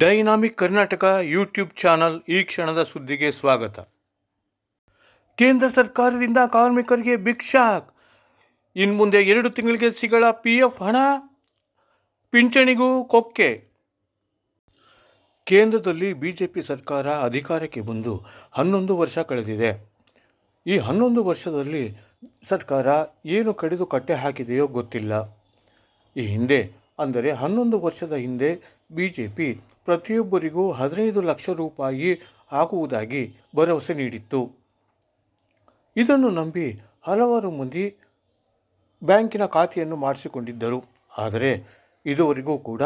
Dynamic Karnataka YouTube channel ಈ ಕ್ಷಣದ ಸುದ್ದಿಗೆ ಸ್ವಾಗತ. ಕೇಂದ್ರ ಸರ್ಕಾರದಿಂದ ಕಾರ್ಮಿಕರಿಗೆ ಬಿಗ್ ಶಾಕ್ ಇನ್ನು ಮುಂದೆ ಎರಡು ತಿಂಗಳಿಗೆ ಸಿಗಳ ಪಿ ಎಫ್ ಹಣ, ಪಿಂಚಣಿಗೂ ಕೊಕ್ಕೆ. ಕೇಂದ್ರದಲ್ಲಿ ಬಿ ಜೆ ಪಿ ಸರ್ಕಾರ ಅಧಿಕಾರಕ್ಕೆ ಬಂದು ಹನ್ನೊಂದು ವರ್ಷ ಕಳೆದಿದೆ. ಈ ಹನ್ನೊಂದು ವರ್ಷದಲ್ಲಿ ಸರ್ಕಾರ ಏನು ಕಡಿದು ಕಟ್ಟೆ ಹಾಕಿದೆಯೋ ಗೊತ್ತಿಲ್ಲ. ಈ ಹಿಂದೆ, ಅಂದರೆ ಹನ್ನೊಂದು ವರ್ಷದ ಹಿಂದೆ ಬಿ ಜೆ ಪಿ ಪ್ರತಿಯೊಬ್ಬರಿಗೂ ಹದಿನೈದು ಲಕ್ಷ ರೂಪಾಯಿ ಹಾಕುವುದಾಗಿ ಭರವಸೆ ನೀಡಿತ್ತು. ಇದನ್ನು ನಂಬಿ ಹಲವಾರು ಮಂದಿ ಬ್ಯಾಂಕಿನ ಖಾತೆಯನ್ನು ಮಾಡಿಸಿಕೊಂಡಿದ್ದರು. ಆದರೆ ಇದುವರೆಗೂ ಕೂಡ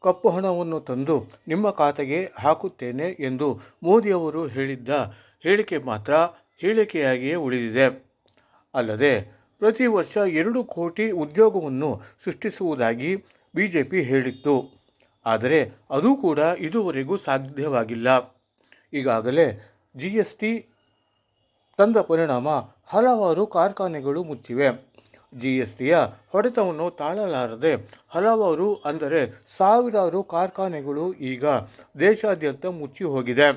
ಕಪ್ಪು ಹಣವನ್ನು ತಂದು ನಿಮ್ಮ ಖಾತೆಗೆ ಹಾಕುತ್ತೇನೆ ಎಂದು ಮೋದಿಯವರು ಹೇಳಿದ್ದ ಹೇಳಿಕೆ ಮಾತ್ರ ಹೇಳಿಕೆಯಾಗಿಯೇ ಉಳಿದಿದೆ. ಅಲ್ಲದೆ ಪ್ರತಿ ವರ್ಷ ಎರಡು ಕೋಟಿ ಉದ್ಯೋಗವನ್ನು ಸೃಷ್ಟಿಸುವುದಾಗಿ ಬಿ ಜೆ ಪಿ ಹೇಳಿತ್ತು. ಆದರೆ ಅದು ಕೂಡ ಇದುವರೆಗೂ ಸಾಧ್ಯವಾಗಿಲ್ಲ. ಈಗಾಗಲೇ ಜಿ ಎಸ್ ಟಿ ತಂದ ಪರಿಣಾಮ ಹಲವಾರು ಕಾರ್ಖಾನೆಗಳು ಮುಚ್ಚಿವೆ. ಜಿ ಎಸ್ ಟಿಯ ಹೊಡೆತವನ್ನು ತಾಳಲಾರದೆ ಹಲವಾರು ಅಂದರೆ ಸಾವಿರಾರು ಕಾರ್ಖಾನೆಗಳು ಈಗ ದೇಶಾದ್ಯಂತ ಮುಚ್ಚಿ ಹೋಗಿದೆ.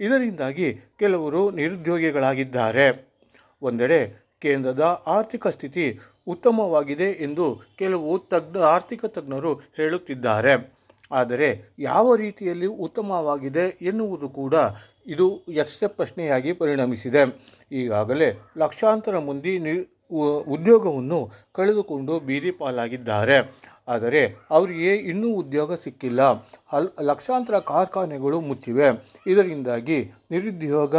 ಇದರಿಂದಾಗಿ ಕೆಲವರು ನಿರುದ್ಯೋಗಿಗಳಾಗಿದ್ದಾರೆ. ಒಂದೆಡೆ ಕೇಂದ್ರದ ಆರ್ಥಿಕ ಸ್ಥಿತಿ ಉತ್ತಮವಾಗಿದೆ ಎಂದು ಕೆಲವು ತಜ್ಞ ಆರ್ಥಿಕ ತಜ್ಞರು ಹೇಳುತ್ತಿದ್ದಾರೆ. ಆದರೆ ಯಾವ ರೀತಿಯಲ್ಲಿ ಉತ್ತಮವಾಗಿದೆ ಎನ್ನುವುದು ಕೂಡ ಇದು ಯಕ್ಷ ಪ್ರಶ್ನೆಯಾಗಿ ಪರಿಣಮಿಸಿದೆ. ಈಗಾಗಲೇ ಲಕ್ಷಾಂತರ ಮಂದಿ ನಿ ಉದ್ಯೋಗವನ್ನು ಕಳೆದುಕೊಂಡು ಬೀದಿ ಪಾಲಾಗಿದ್ದಾರೆ. ಆದರೆ ಅವರಿಗೆ ಇನ್ನೂ ಉದ್ಯೋಗ ಸಿಕ್ಕಿಲ್ಲ. ಹಲ್ ಲಕ್ಷಾಂತರ ಕಾರ್ಖಾನೆಗಳು ಮುಚ್ಚಿವೆ. ಇದರಿಂದಾಗಿ ನಿರುದ್ಯೋಗ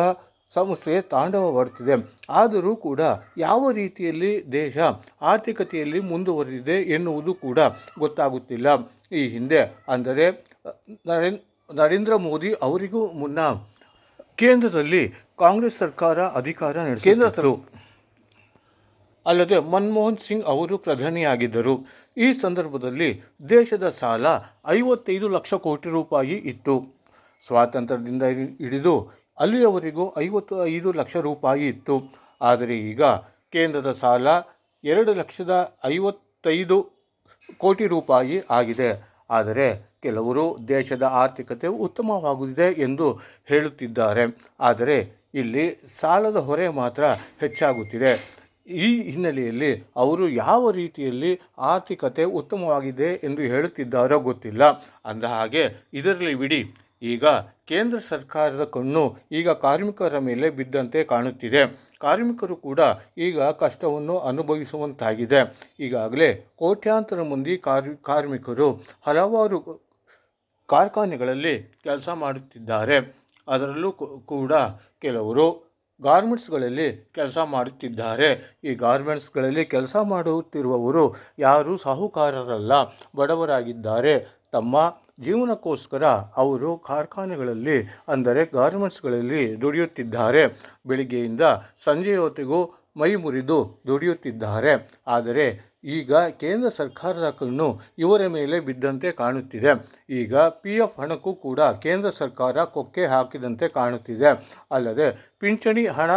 ಸಮಸ್ಯೆ ತಾಂಡವವಾಡುತ್ತಿದೆ. ಆದರೂ ಕೂಡ ಯಾವ ರೀತಿಯಲ್ಲಿ ದೇಶ ಆರ್ಥಿಕತೆಯಲ್ಲಿ ಮುಂದುವರೆದಿದೆ ಎನ್ನುವುದು ಕೂಡ ಗೊತ್ತಾಗುತ್ತಿಲ್ಲ. ಈ ಹಿಂದೆ ಅಂದರೆ ನರೇನ್ ನರೇಂದ್ರ ಮೋದಿ ಅವರಿಗೂ ಮುನ್ನ ಕೇಂದ್ರದಲ್ಲಿ ಕಾಂಗ್ರೆಸ್ ಸರ್ಕಾರ ಅಧಿಕಾರ ನಡೆಸಿ ಕೇಂದ್ರ ಅಲ್ಲದೆ ಮನಮೋಹನ್ ಸಿಂಗ್ ಅವರು ಪ್ರಧಾನಿಯಾಗಿದ್ದರು. ಈ ಸಂದರ್ಭದಲ್ಲಿ ದೇಶದ ಸಾಲ ಐವತ್ತೈದು ಲಕ್ಷ ಕೋಟಿ ರೂಪಾಯಿ ಇತ್ತು. ಸ್ವಾತಂತ್ರ್ಯದಿಂದ ಹಿಡಿದು ಅಲ್ಲಿಯವರೆಗೂ ಐವತ್ತು ಐದು ಲಕ್ಷ ರೂಪಾಯಿ ಇತ್ತು. ಆದರೆ ಈಗ ಕೇಂದ್ರದ ಸಾಲ ಎರಡು ಲಕ್ಷದ ಐವತ್ತೈದು ಕೋಟಿ ರೂಪಾಯಿ ಆಗಿದೆ. ಆದರೆ ಕೆಲವರು ದೇಶದ ಆರ್ಥಿಕತೆ ಉತ್ತಮವಾಗುತ್ತಿದೆ ಎಂದು ಹೇಳುತ್ತಿದ್ದಾರೆ. ಆದರೆ ಇಲ್ಲಿ ಸಾಲದ ಹೊರೆ ಮಾತ್ರ ಹೆಚ್ಚಾಗುತ್ತಿದೆ. ಈ ಹಿನ್ನೆಲೆಯಲ್ಲಿ ಅವರು ಯಾವ ರೀತಿಯಲ್ಲಿ ಆರ್ಥಿಕತೆ ಉತ್ತಮವಾಗಿದೆ ಎಂದು ಹೇಳುತ್ತಿದ್ದಾರೋ ಗೊತ್ತಿಲ್ಲ. ಅಂದ ಹಾಗೆ ಇದರಲ್ಲಿ ಬಿಡಿ. ಈಗ ಕೇಂದ್ರ ಸರ್ಕಾರದ ಕಣ್ಣು ಈಗ ಕಾರ್ಮಿಕರ ಮೇಲೆ ಬಿದ್ದಂತೆ ಕಾಣುತ್ತಿದೆ. ಕಾರ್ಮಿಕರು ಕೂಡ ಈಗ ಕಷ್ಟವನ್ನು ಅನುಭವಿಸುವಂತಾಗಿದೆ. ಈಗಾಗಲೇ ಕೋಟ್ಯಾಂತರ ಮಂದಿ ಕಾರ್ಮಿಕರು ಹಲವಾರು ಕಾರ್ಖಾನೆಗಳಲ್ಲಿ ಕೆಲಸ ಮಾಡುತ್ತಿದ್ದಾರೆ. ಅದರಲ್ಲೂ ಕೂಡ ಕೆಲವರು ಗಾರ್ಮೆಂಟ್ಸ್ಗಳಲ್ಲಿ ಕೆಲಸ ಮಾಡುತ್ತಿದ್ದಾರೆ. ಈ ಗಾರ್ಮೆಂಟ್ಸ್ಗಳಲ್ಲಿ ಕೆಲಸ ಮಾಡುತ್ತಿರುವವರು ಯಾರೂ ಸಾಹುಕಾರರಲ್ಲ, ಬಡವರಾಗಿದ್ದಾರೆ. ತಮ್ಮ ಜೀವನಕ್ಕೋಸ್ಕರ ಅವರು ಕಾರ್ಖಾನೆಗಳಲ್ಲಿ, ಅಂದರೆ ಗಾರ್ಮೆಂಟ್ಸ್ಗಳಲ್ಲಿ ದುಡಿಯುತ್ತಿದ್ದಾರೆ. ಬೆಳಿಗ್ಗೆಯಿಂದ ಸಂಜೆ ಹೊತ್ತಿಗೂ ಮೈ ಮುರಿದು ದುಡಿಯುತ್ತಿದ್ದಾರೆ. ಆದರೆ ಈಗ ಕೇಂದ್ರ ಸರ್ಕಾರದ ಕಣ್ಣು ಇವರ ಮೇಲೆ ಬಿದ್ದಂತೆ ಕಾಣುತ್ತಿದೆ. ಈಗ ಪಿ ಎಫ್ ಹಣಕ್ಕೂ ಕೂಡ ಕೇಂದ್ರ ಸರ್ಕಾರ ಕೊಕ್ಕೆ ಹಾಕಿದಂತೆ ಕಾಣುತ್ತಿದೆ. ಅಲ್ಲದೆ ಪಿಂಚಣಿ ಹಣ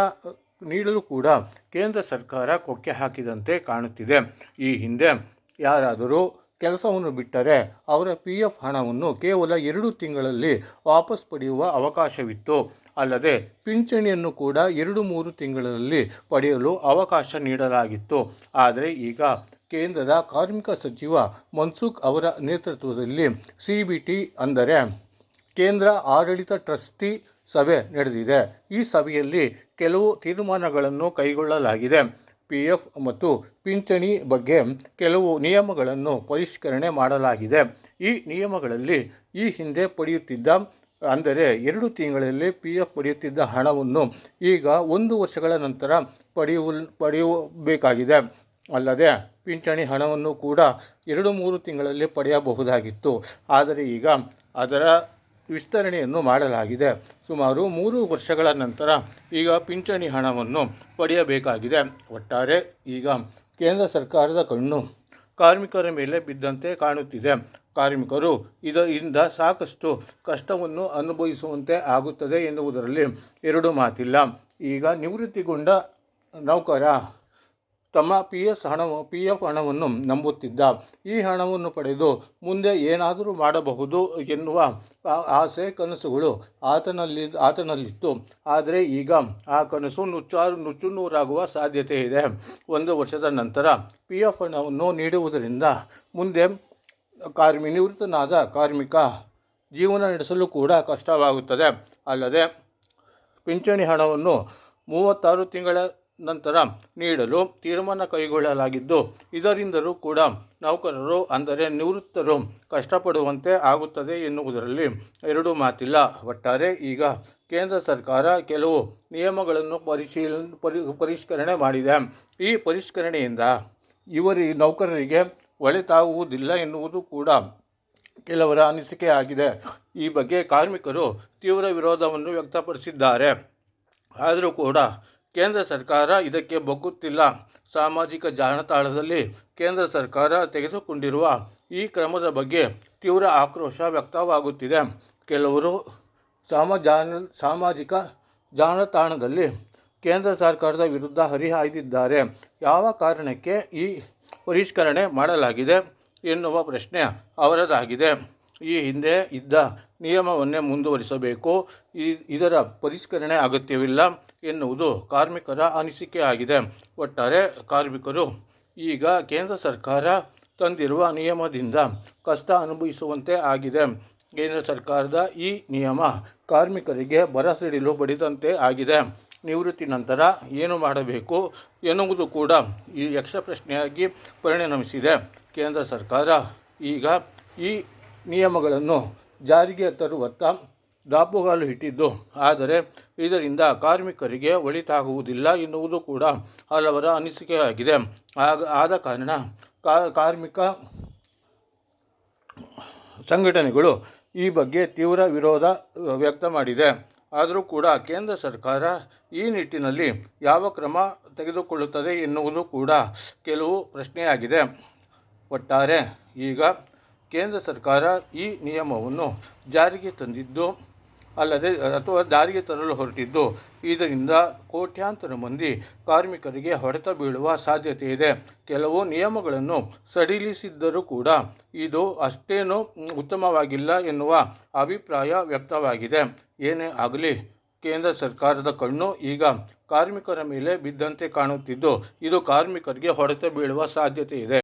ನೀಡಲು ಕೂಡ ಕೇಂದ್ರ ಸರ್ಕಾರ ಕೊಕ್ಕೆ ಹಾಕಿದಂತೆ ಕಾಣುತ್ತಿದೆ. ಈ ಹಿಂದೆ ಯಾರಾದರೂ ಕೆಲಸವನ್ನು ಬಿಟ್ಟರೆ ಅವರ ಪಿ ಎಫ್ ಹಣವನ್ನು ಕೇವಲ ಎರಡು ತಿಂಗಳಲ್ಲಿ ವಾಪಸ್ ಪಡೆಯುವ ಅವಕಾಶವಿತ್ತು. ಅಲ್ಲದೆ ಪಿಂಚಣಿಯನ್ನು ಕೂಡ ಎರಡು ಮೂರು ತಿಂಗಳಲ್ಲಿ ಪಡೆಯಲು ಅವಕಾಶ ನೀಡಲಾಗಿತ್ತು. ಆದರೆ ಈಗ ಕೇಂದ್ರದ ಕಾರ್ಮಿಕ ಸಚಿವ ಮನ್ಸುಖ್ ಅವರ ನೇತೃತ್ವದಲ್ಲಿ ಸಿ ಬಿ ಟಿ ಅಂದರೆ ಕೇಂದ್ರ ಆಡಳಿತ ಟ್ರಸ್ಟಿ ಸಭೆ ನಡೆದಿದೆ. ಈ ಸಭೆಯಲ್ಲಿ ಕೆಲವು ತೀರ್ಮಾನಗಳನ್ನು ಕೈಗೊಳ್ಳಲಾಗಿದೆ. ಪಿ ಎಫ್ ಮತ್ತು ಪಿಂಚಣಿ ಬಗ್ಗೆ ಕೆಲವು ನಿಯಮಗಳನ್ನು ಪರಿಷ್ಕರಣೆ ಮಾಡಲಾಗಿದೆ. ಈ ನಿಯಮಗಳಲ್ಲಿ ಈ ಹಿಂದೆ ಪಡೆಯುತ್ತಿದ್ದ, ಅಂದರೆ ಎರಡು ತಿಂಗಳಲ್ಲಿ ಪಿ ಎಫ್ ಪಡೆಯುತ್ತಿದ್ದ ಹಣವನ್ನು ಈಗ ಒಂದು ವರ್ಷಗಳ ನಂತರ ಪಡೆಯುವ, ಪಡೆಯಬೇಕಾಗಿದೆ. ಅಲ್ಲದೆ ಪಿಂಚಣಿ ಹಣವನ್ನು ಕೂಡ ಎರಡು ಮೂರು ತಿಂಗಳಲ್ಲಿ ಪಡೆಯಬಹುದಾಗಿತ್ತು. ಆದರೆ ಈಗ ಅದರ ವಿಸ್ತರಣೆಯನ್ನು ಮಾಡಲಾಗಿದೆ. ಸುಮಾರು ಮೂರು ವರ್ಷಗಳ ನಂತರ ಈಗ ಪಿಂಚಣಿ ಹಣವನ್ನು ಪಡೆಯಬೇಕಾಗಿದೆ. ಒಟ್ಟಾರೆ ಈಗ ಕೇಂದ್ರ ಸರ್ಕಾರದ ಕಣ್ಣು ಕಾರ್ಮಿಕರ ಮೇಲೆ ಬಿದ್ದಂತೆ ಕಾಣುತ್ತಿದೆ. ಕಾರ್ಮಿಕರು ಇದರಿಂದ ಸಾಕಷ್ಟು ಕಷ್ಟವನ್ನು ಅನುಭವಿಸುವಂತೆ ಆಗುತ್ತದೆ ಎನ್ನುವುದರಲ್ಲಿ ಎರಡು ಮಾತಿಲ್ಲ. ಈಗ ನಿವೃತ್ತಿಗೊಂಡ ನೌಕರ ತಮ್ಮ ಪಿ ಎಸ್ ಹಣವು ಪಿ ಎಫ್ ಹಣವನ್ನು ನಂಬುತ್ತಿದ್ದ. ಈ ಹಣವನ್ನು ಪಡೆದು ಮುಂದೆ ಏನಾದರೂ ಮಾಡಬಹುದು ಎನ್ನುವ ಆಸೆ, ಕನಸುಗಳು ಆತನಲ್ಲಿ, ಆತನಲ್ಲಿತ್ತು. ಆದರೆ ಈಗ ಆ ಕನಸು ನುಚ್ಚಾರು ನುಚ್ಚುನೂರಾಗುವ ಸಾಧ್ಯತೆ ಇದೆ. ಒಂದು ವರ್ಷದ ನಂತರ ಪಿ ಎಫ್ ಹಣವನ್ನು ನೀಡುವುದರಿಂದ ಮುಂದೆ ಕಾರ್ಮಿ ನಿವೃತ್ತನಾದ ಕಾರ್ಮಿಕ ಜೀವನ ನಡೆಸಲು ಕೂಡ ಕಷ್ಟವಾಗುತ್ತದೆ. ಅಲ್ಲದೆ ಪಿಂಚಣಿ ಹಣವನ್ನು ಮೂವತ್ತಾರು ತಿಂಗಳ ನಂತರ ನೀಡಲು ತೀರ್ಮಾನ ಕೈಗೊಳ್ಳಲಾಗಿದ್ದು, ಇದರಿಂದಲೂ ಕೂಡ ನೌಕರರು, ಅಂದರೆ ನಿವೃತ್ತರು, ಕಷ್ಟಪಡುವಂತೆ ಆಗುತ್ತದೆ ಎನ್ನುವುದರಲ್ಲಿ ಎರಡು ಮಾತಿಲ್ಲ. ಒಟ್ಟಾರೆ ಈಗ ಕೇಂದ್ರ ಸರ್ಕಾರ ಕೆಲವು ನಿಯಮಗಳನ್ನು ಪರಿಶೀಲ, ಪರಿ, ಪರಿಷ್ಕರಣೆ ಮಾಡಿದೆ. ಈ ಪರಿಷ್ಕರಣೆಯಿಂದ ಇವರಿ ನೌಕರರಿಗೆ ಒಳಿತಾಗುವುದಿಲ್ಲ ಎನ್ನುವುದು ಕೂಡ ಕೆಲವರ ಅನಿಸಿಕೆ ಆಗಿದೆ. ಈ ಬಗ್ಗೆ ಕಾರ್ಮಿಕರು ತೀವ್ರ ವಿರೋಧವನ್ನು ವ್ಯಕ್ತಪಡಿಸಿದ್ದಾರೆ. ಆದರೂ ಕೂಡ ಕೇಂದ್ರ ಸರ್ಕಾರ ಇದಕ್ಕೆ ಬಗ್ಗುತ್ತಿಲ್ಲ. ಸಾಮಾಜಿಕ ಜಾಲತಾಣದಲ್ಲಿ ಕೇಂದ್ರ ಸರ್ಕಾರ ತೆಗೆದುಕೊಂಡಿರುವ ಈ ಕ್ರಮದ ಬಗ್ಗೆ ತೀವ್ರ ಆಕ್ರೋಶ ವ್ಯಕ್ತವಾಗುತ್ತಿದೆ. ಕೆಲವರು ಸಾಮ ಜಾನ ಸಾಮಾಜಿಕ ಜಾಲತಾಣದಲ್ಲಿ ಕೇಂದ್ರ ಸರ್ಕಾರದ ವಿರುದ್ಧ ಹರಿಹಾಯ್ದಿದ್ದಾರೆ. ಯಾವ ಕಾರಣಕ್ಕೆ ಈ ಪರಿಷ್ಕರಣೆ ಮಾಡಲಾಗಿದೆ ಎನ್ನುವ ಪ್ರಶ್ನೆ ಅವರದಾಗಿದೆ. ಈ ಹಿಂದೆ ಇದ್ದ ನಿಯಮವನ್ನೇ ಮುಂದುವರಿಸಬೇಕು. ಇದರ ಪರಿಷ್ಕರಣೆ ಅಗತ್ಯವಿಲ್ಲ ಎನ್ನುವುದು ಕಾರ್ಮಿಕರ ಅನಿಸಿಕೆ ಆಗಿದೆ. ಒಟ್ಟಾರೆ ಕಾರ್ಮಿಕರು ಈಗ ಕೇಂದ್ರ ಸರ್ಕಾರ ತಂದಿರುವ ನಿಯಮದಿಂದ ಕಷ್ಟ ಅನುಭವಿಸುವಂತೆ ಆಗಿದೆ. ಕೇಂದ್ರ ಸರ್ಕಾರದ ಈ ನಿಯಮ ಕಾರ್ಮಿಕರಿಗೆ ಬರ ಸಿಡಿಲು ಬಡಿದಂತೆ ಆಗಿದೆ. ನಿವೃತ್ತಿ ನಂತರ ಏನು ಮಾಡಬೇಕು ಎನ್ನುವುದು ಕೂಡ ಈ ಯಕ್ಷ ಪ್ರಶ್ನೆಯಾಗಿ ಪರಿಣಮಿಸಿದೆ. ಕೇಂದ್ರ ಸರ್ಕಾರ ಈಗ ಈ ನಿಯಮಗಳನ್ನು ಜಾರಿಗೆ ತರುವತ್ತ ದಾಪುಗಾಲು ಇಟ್ಟಿದ್ದು. ಆದರೆ ಇದರಿಂದ ಕಾರ್ಮಿಕರಿಗೆ ಒಳಿತಾಗುವುದಿಲ್ಲ ಎನ್ನುವುದು ಕೂಡ ಹಲವರ ಅನಿಸಿಕೆಯಾಗಿದೆ. ಆಗ, ಆದ ಕಾರಣ ಕಾರ್ಮಿಕ ಸಂಘಟನೆಗಳು ಈ ಬಗ್ಗೆ ತೀವ್ರ ವಿರೋಧ ವ್ಯಕ್ತ ಮಾಡಿದೆ. ಆದರೂ ಕೂಡ ಕೇಂದ್ರ ಸರ್ಕಾರ ಈ ನಿಟ್ಟಿನಲ್ಲಿ ಯಾವ ಕ್ರಮ ತೆಗೆದುಕೊಳ್ಳುತ್ತದೆ ಎನ್ನುವುದು ಕೂಡ ಕೆಲವು ಪ್ರಶ್ನೆಯಾಗಿದೆ. ಒಟ್ಟಾರೆ ಈಗ ಕೇಂದ್ರ ಸರ್ಕಾರ ಈ ನಿಯಮವನ್ನು ಜಾರಿಗೆ ತಂದಿದ್ದು ಅಲ್ಲದೆ, ಅಥವಾ ಜಾರಿಗೆ ತರಲು ಹೊರಟಿದ್ದು, ಇದರಿಂದ ಕೋಟ್ಯಾಂತರ ಮಂದಿ ಕಾರ್ಮಿಕರಿಗೆ ಹೊಡೆತ ಬೀಳುವ ಸಾಧ್ಯತೆ ಇದೆ. ಕೆಲವು ನಿಯಮಗಳನ್ನು ಸಡಿಲಿಸಿದ್ದರೂ ಕೂಡ ಇದು ಅಷ್ಟೇನೂ ಉತ್ತಮವಾಗಿಲ್ಲ ಎನ್ನುವ ಅಭಿಪ್ರಾಯ ವ್ಯಕ್ತವಾಗಿದೆ. ಏನೇ ಆಗಲಿ, ಕೇಂದ್ರ ಸರ್ಕಾರದ ಕಣ್ಣು ಈಗ ಕಾರ್ಮಿಕರ ಮೇಲೆ ಬಿದ್ದಂತೆ ಕಾಣುತ್ತಿದ್ದು, ಇದು ಕಾರ್ಮಿಕರಿಗೆ ಹೊಡೆತ ಬೀಳುವ ಸಾಧ್ಯತೆ ಇದೆ.